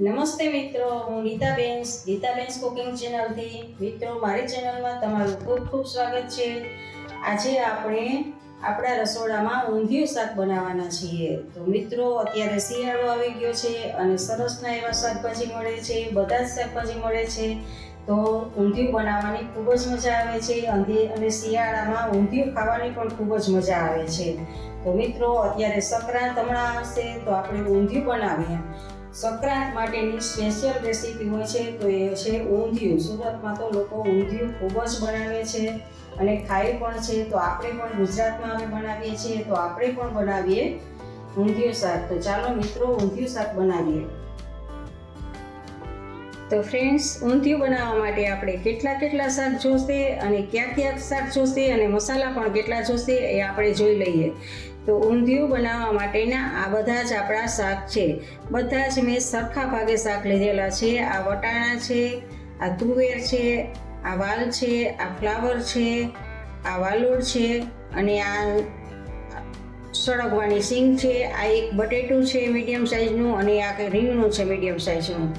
નમસ્તે મિત્રો, હું ગીતાબેન ગીતાબેન્સ કુકિંગ ચેનલથી. મિત્રો, મારી ચેનલમાં તમારું ખૂબ ખૂબ સ્વાગત છે. આજે આપણે આપણા રસોડામાં ઊંધિયું શાક બનાવવાના છીએ. તો મિત્રો, અત્યારે શિયાળો આવી ગયો છે અને સરસના એવા શાકભાજી મળે છે, બધા જ શાકભાજી મળે છે. તો ઊંધિયું બનાવવાની ખૂબ જ મજા આવે છે અને શિયાળામાં ઊંધિયું ખાવાની પણ ખૂબ જ મજા આવે છે. તો મિત્રો, અત્યારે સંક્રાંત હમણાં આવશે, તો આપણે ઊંધિયું બનાવીએ. સંક્રાંત માટેની સ્પેશિયલ રેસીપી હોય છે, તો એ છે ઊંધિયું. સુરતમાં તો લોકો ઊંધિયું ખૂબ જ બનાવે છે અને ખાય પણ છે. તો આપણે પણ ગુજરાતમાં અમે બનાવીએ છીએ, તો આપણે પણ બનાવીએ ઊંધિયું શાક. તો ચાલો મિત્રો, ઊંધિયું શાક બનાવીએ. તો ફ્રેન્ડ્સ ઊંધિયું બનાવવા માટે આપણે કેટલા કેટલા શાક જોશે અને ક્યાં ક્યાં શાક જોશે અને મસાલા પણ કેટલા જોશે એ આપણે જોઈ લઈએ. તો ઊંધિયું બનાવવા માટેના આ બધા જ આપણા શાક છે. બધા જ મેં સરખા ભાગે શાક લીધેલા છે. આ વટાણા છે, આ તુવેર છે, આ વાલ છે, આ ફ્લાવર છે, આ વાલોડ છે અને આ સળગવાની સિંગ છે. આ એક બટેટું છે મીડિયમ સાઇઝનું અને આ રીંગણું છે મીડિયમ સાઇઝનું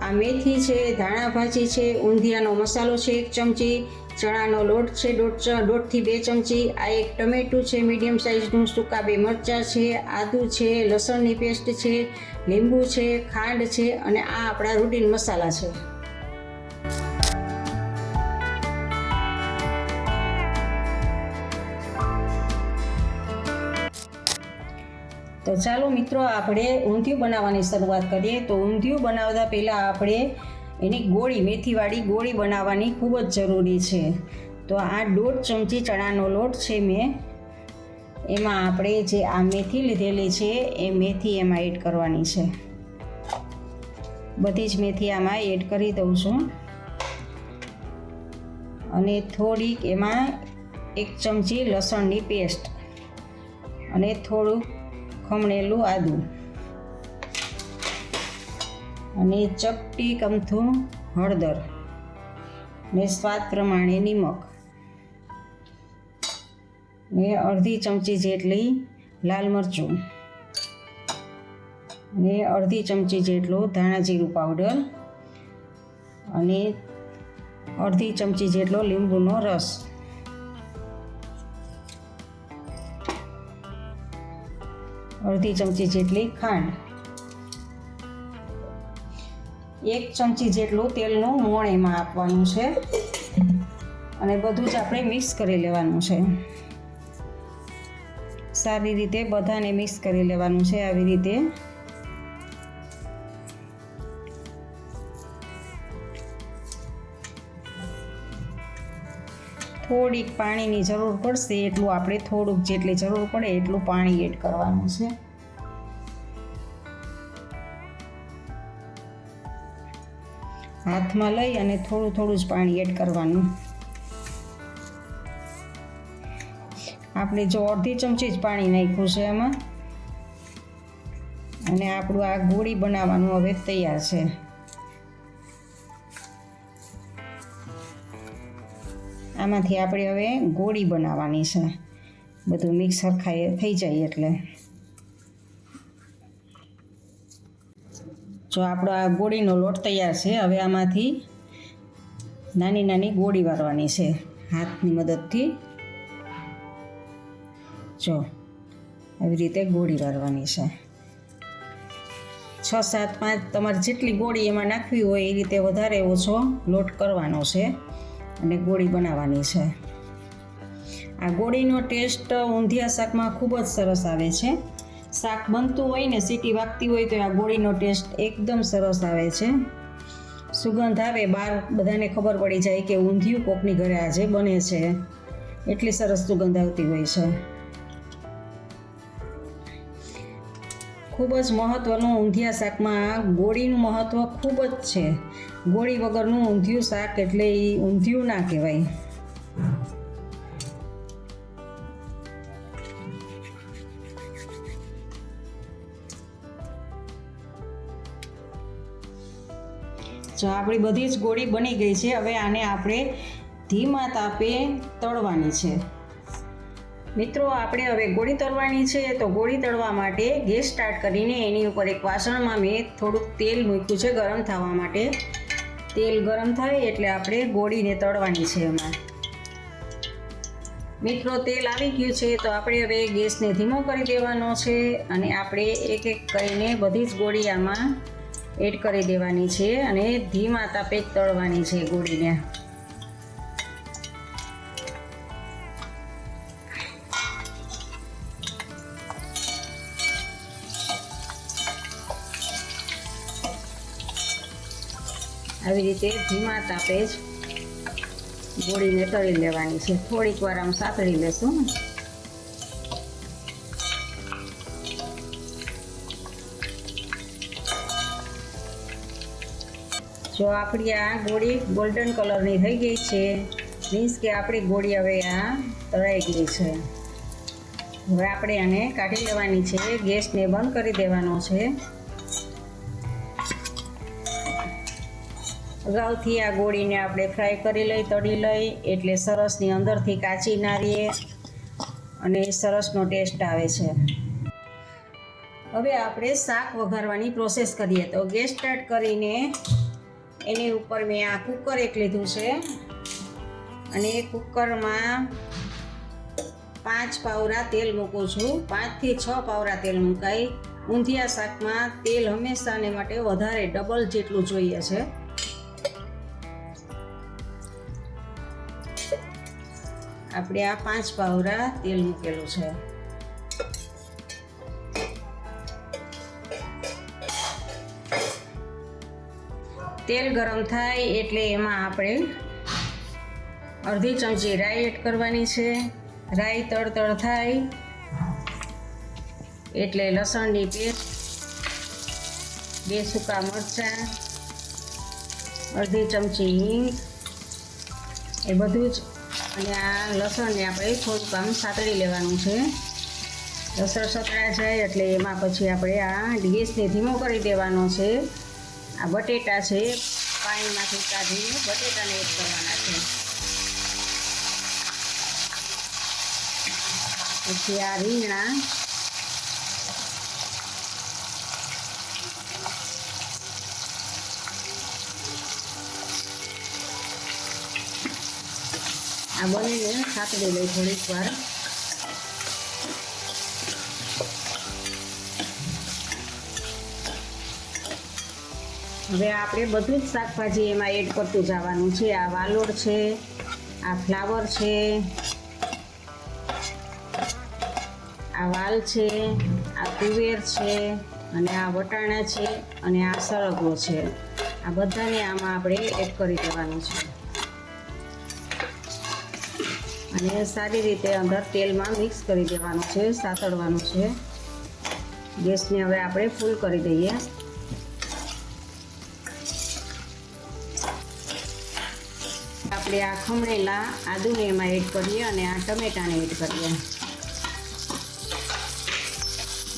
આ મેથી છે, ધાણા ભાજી છે, ઊંધિયાનો મસાલો છે એક ચમચી, ચણાનો લોટ છે દોઢ દોઢથી બે ચમચી, આ એક ટમેટું છે, મીડિયમ સાઇઝનું સૂકા બે મરચાં છે, આદું છે, લસણની પેસ્ટ છે, લીંબુ છે, ખાંડ છે અને આ આપણા રૂટીન મસાલા છે. તો ચાલો મિત્રો, આપણે ઊંધિયું બનાવવાની શરૂઆત કરીએ. તો ઊંધિયું બનાવતા પહેલાં આપણે એની ગોળી, મેથીવાળી ગોળી બનાવવાની ખૂબ જ જરૂરી છે. તો આ દોઢ ચમચી ચણાનો લોટ છે મેં. એમાં આપણે જે આ મેથી લીધેલી છે, એ મેથી એમાં એડ કરવાની છે. બધી જ મેથી આમાં એડ કરી દઉં છું. અને થોડીક એમાં એક ચમચી લસણની પેસ્ટ. અને થોડુંક ખમણેલું આદું. અને ચપટી કમથું હળદર. ને સ્વાદ પ્રમાણે નિમક. ને અડધી ચમચી જેટલી લાલ મરચું. ને અડધી ચમચી જેટલો ધાણા જીરું પાવડર. અને અડધી ચમચી જેટલો લીંબુનો રસ. અડધી ચમચી જેટલી ખાંડ. એક ચમચી જેટલું તેલનું મોણ એમાં આપવાનું છે. અને બધું જ આપણે મિક્સ કરી લેવાનું છે. સારી રીતે બધાને મિક્સ કરી લેવાનું છે આવી રીતે. થોડીક પાણીની જરૂર પડશે, એટલું આપણે થોડુંક જેટલી જરૂર પડે એટલું પાણી એડ કરવાનું છે. હાથમાં લઈ અને થોડું થોડું જ પાણી એડ કરવાનું. આપણે જો અડધી ચમચી જ પાણી નાખ્યું છે એમાં. અને આપણું આ ગોળી બનાવવાનું હવે તૈયાર છે. આમાંથી આપણે હવે ગોળી બનાવવાની છે. બધું મિક્સ સરખાઈ થઈ જાય એટલે. જો આપણો આ ગોળીનો લોટ તૈયાર છે, હવે આમાંથી નાની નાની ગોળી વારવાની છે, હાથની મદદથી. જો, આવી રીતે ગોળી વારવાની છે. છ, સાત, પાંચ તમારે જેટલી ગોળી એમાં નાખવી હોય એ રીતે વધારે ઓછો લોટ કરવાનો છે. અને ગોળી બનાવવાની છે. આ ગોળીનો ટેસ્ટ ઊંધિયા શાકમાં ખૂબ જ સરસ આવે છે. શાક બનતું હોય ને સીટી વાગતી હોય તો આ ગોળીનો ટેસ્ટ એકદમ સરસ આવે છે. સુગંધ આવે બહાર બધાને ખબર પડી જાય કે ઊંધિયું કોકની ઘરે આજે બને છે. એટલી સરસ સુગંધ આવતી હોય છે. ખૂબ જ મહત્ત્વનું ઊંધિયા શાકમાં ગોળીનું મહત્ત્વ ખૂબ જ છે. ગોળી વગરનું ઊંધિયું શાક એટલે એ ઊંધિયું ના કહેવાય. જો આપણી બધી જ ગોળી બની ગઈ છે, હવે આને આપણે ધીમા તાપે તળવાની છે. મિત્રો, આપણે હવે ગોળી તળવાની છે, તો ગોળી તળવા માટે ગેસ સ્ટાર્ટ કરીને એની ઉપર એક વાસણમાં મેં થોડુંક તેલ મૂક્યું છે ગરમ થવા માટે. તેલ ગરમ થાય એટલે આપણે ગોળીને તળવાની છે એમાં. મિત્રો, તેલ આવી ગયું છે, તો આપણે હવે ગેસને ધીમો કરી દેવાનો છે અને આપણે એક એક કરીને બધી જ ગોળી આમાં એડ કરી દેવાની છે અને ધીમા તાપે તળવાની છે ગોળીને. આવી રીતે ધીમા તાપે જ ગોળીને તળી લેવાની છે. થોડીક વાર આમ સાતળી લેશું. જો આપણી આ ગોળી ગોલ્ડન કલરની થઈ ગઈ છે મીન્સ કે આપણી ગોળી હવે આ તળાઈ ગઈ છે. હવે આપણે આને કાઢી લેવાની છે. ગેસને બંધ કરી દેવાનો છે. અગાઉથી આ ગોળીને આપણે ફ્રાય કરી લઈ, તળી લઈ, એટલે સરસની અંદરથી કાચી ના અને સરસનો ટેસ્ટ આવે છે. હવે આપણે શાક વઘારવાની પ્રોસેસ કરીએ. તો ગેસ સ્ટાર્ટ કરીને એની ઉપર મેં આ કુકર એક લીધું છે. અને કુકરમાં પાંચ પાવરા તેલ મૂકું છું. પાંચથી છ પાવરા તેલ મુકાય. ઊંધિયા શાકમાં તેલ હંમેશાને માટે વધારે, ડબલ જેટલું જોઈએ છે. આપણે આ પાંચ પાવરા તેલ મૂકેલું છે. તેલ ગરમ થાય એટલે એમાં આપણે અડધી ચમચી રાઈ એડ કરવાની છે. રાઈ તળતળ થાય એટલે લસણની પેસ્ટ, બે સૂકા મરચાં, અડધી ચમચી હિંગ, એ બધું જ અને આ લસણને આપણે થોડુંક આમ સાતળી લેવાનું છે. લસણ સતળા જાય એટલે એમાં પછી આપણે આ ગેસને ધીમો કરી દેવાનો છે. આ બટેટા છે, પાણીમાંથી કાઢીને બટેટાને એડ કરવાના છે. પછી આ રીંગણા આ બનીને સાતળી લઈ થોડીક વાર. હવે આપણે બધું જ શાકભાજી એમાં એડ કરતું જવાનું છે. આ વાલોડ છે, આ ફ્લાવર છે, આ વાલ છે, આ તુવેર છે, અને આ વટાણા છે, અને આ સરગવો છે. આ બધાને આમાં આપણે એડ કરી દેવાનું છે. અને સારી રીતે અંદર તેલમાં મિક્સ કરી દેવાનું છે, સાતળવાનું છે. ગેસને હવે આપણે ફૂલ કરી દઈએ. આપણે આ ખમણેલા આદુને એમાં એડ કરીએ અને આ ટમેટાને એડ કરીએ.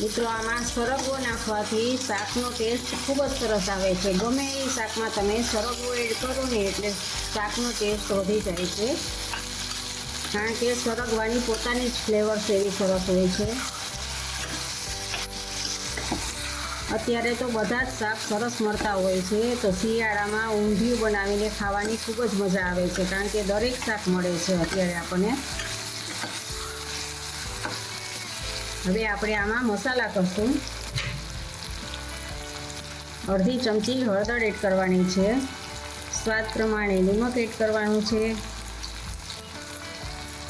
મિત્રો, આમાં સરગવો નાખવાથી શાકનો ટેસ્ટ ખૂબ જ સરસ આવે છે. ગમે એ શાકમાં તમે સરગવો એડ કરો ને એટલે શાકનો ટેસ્ટ વધી જાય છે. કારણ કે સરગવાની પોતાની જ ફ્લેવર્સ એવી સરસ હોય છે. અત્યારે તો બધા જ શાક સરસ મળતા હોય છે, તો શિયાળામાં ઊંધિયું બનાવીને ખાવાની ખૂબ જ મજા આવે છે, કારણ કે દરેક શાક મળે છે અત્યારે આપણને. હવે આપણે આમાં મસાલા કરશું. અડધી ચમચી હળદર એડ કરવાની છે. સ્વાદ પ્રમાણે નિમક એડ કરવાનું છે.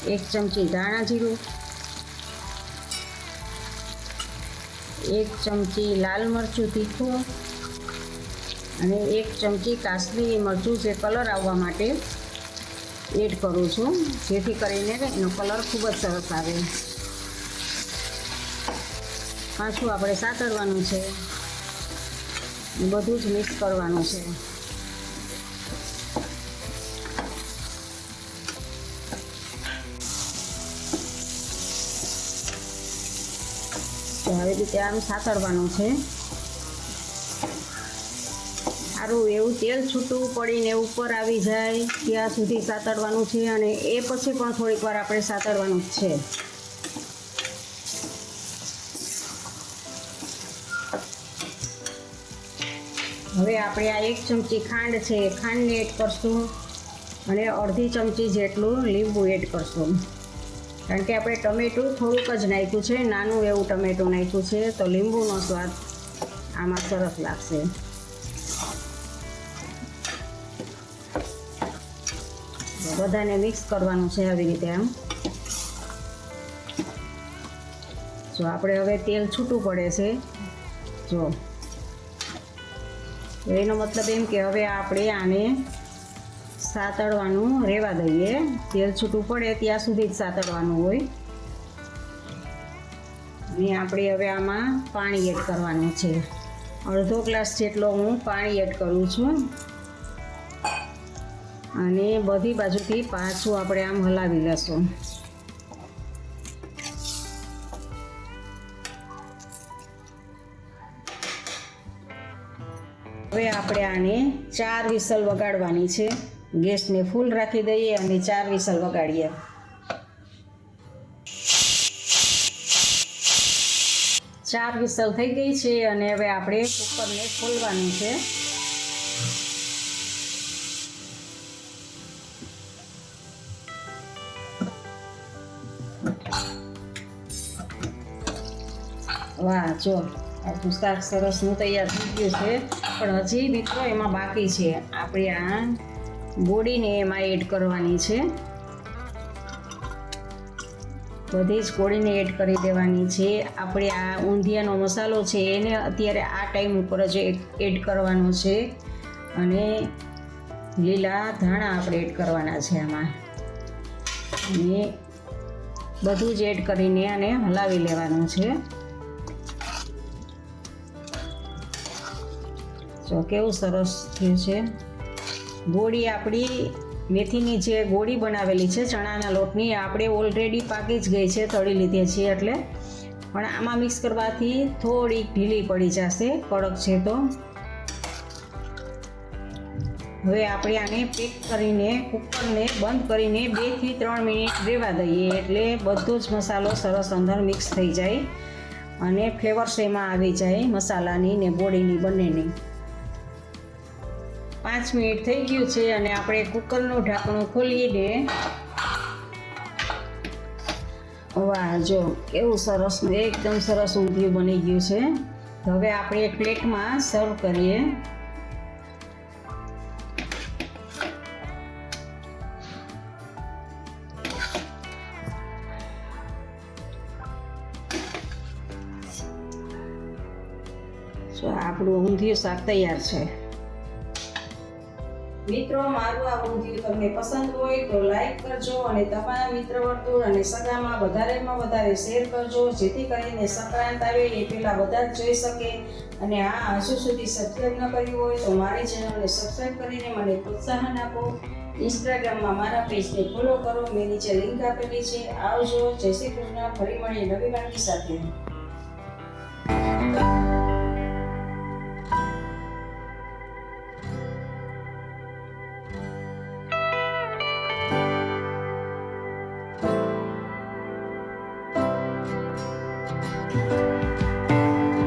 એક ચમચી ધાણા જીરું, એક ચમચી લાલ મરચું તીખું અને એક ચમચી કાશ્મીરી મરચું જે કલર આવવા માટે એડ કરું છું. જેથી કરીને એનો કલર ખૂબ જ સરસ આવે. પાછું આપણે સાતરવાનું છે. બધું જ મિક્સ કરવાનું છે. આવી રીતે આમ સાતરવાનું છે. સારું એવું તેલ છૂટું પડીને ઉપર આવી જાય, ત્યાં સુધી સાતરવાનું છે અને એ પછી પણ થોડીક વાર આપણે સાતરવાનું જ છે. હવે આપણે આ એક ચમચી ખાંડ છે ખાંડને એડ કરશું અને અડધી ચમચી જેટલું લીંબુ એડ કરશું. કારણ કે આપણે ટમેટું થોડુંક જ નાખ્યું છે, નાનું એવું ટમેટું નાખ્યું છે, તો લીંબુનો સ્વાદ આમાં સરસ લાગશે. બધાને મિક્સ કરવાનું છે આવી રીતે આમ. જો આપણે હવે તેલ છૂટું પડે છે, જો. એનો મતલબ એમ કે હવે આપણે આને સાતળવાનું રહેવા દઈએ. તેલ છૂટું પડે ત્યાં સુધી જ સાતળવાનું હોય. અને આપણે હવે આમાં પાણી એડ કરવાનું છે. અડધો ગ્લાસ જેટલો હું પાણી એડ કરું છું. અને બધી બાજુથી પાછું આપણે આમ હલાવી લેશું. હવે આપણે આને ચાર વિસલ વગાડવાની છે. ગેસને ફૂલ રાખી દઈએ અને ચાર વિસલ વગાડીએ. ચાર વિસલ થઈ ગઈ છે અને હવે આપણે કુકરને ખોલવાનું છે. વાહ, જો, આપણું શાક સરસનું તૈયાર થઈ ગયું છે. પણ હજી મિત્રો એમાં બાકી છે. આપણે આ ગોળીને એમાં એડ કરવાની છે. બધી જ ગોળીને એડ કરી દેવાની છે. આપણે આ ઊંધિયાનો મસાલો છે એને અત્યારે આ ટાઈમ ઉપર જ એડ કરવાનો છે. અને લીલા ધાણા આપણે એડ કરવાના છે આમાં. અને બધું જ એડ કરીને આને હલાવી લેવાનું છે. જો કેવું સરસ થયું છે. ગોળી આપણી મેથીની જે ગોળી બનાવેલી છે, ચણાના લોટની આપણે ઓલરેડી પાકી જ ગઈ છે, તળી લીધી છે એટલે. પણ આમાં મિક્સ કરવાથી થોડીક ઢીલી પડી જશે, કડક છે તો. હવે આપણે આને પેક કરીને, કુકરને બંધ કરીને બેથી ત્રણ મિનિટ રહેવા દઈએ એટલે બધો જ મસાલો સરસ અંદર મિક્સ થઈ જાય અને ફ્લેવર્સ એમાં આવી જાય, મસાલાની ને ગોળીની બંનેની. પાંચ મિનિટ થઈ ગયું છે અને આપણે કુકરનું ઢાંકણું ખોલીને વાહ, જો, કેવું સરસ, એકદમ સરસ ઊંધિયું બની ગયું છે. હવે આપણે એક પ્લેટમાં સર્વ કરીએ. આપણું ઊંધિયું શાક તૈયાર છે. મિત્રો, મારું આ ઊંધિયું તમને પસંદ હોય તો લાઈક કરજો અને તમારા મિત્ર વર્તુળ અને સગામાં વધારેમાં વધારે શેર કરજો, જેથી કરીને સંક્રાંત આવે એ પહેલાં બધા જ જોઈ શકે. અને આ હજુ સુધી સબસ્ક્રાઈબ ન કર્યું હોય તો મારી ચેનલને સબસ્ક્રાઈબ કરીને મને પ્રોત્સાહન આપો. ઇન્સ્ટાગ્રામમાં મારા પેજને ફોલો કરો. મેં નીચે લિંક આપેલી છે. આવજો. જય શ્રી કૃષ્ણ. ફરી મળીએ નવી વાનગી સાથે.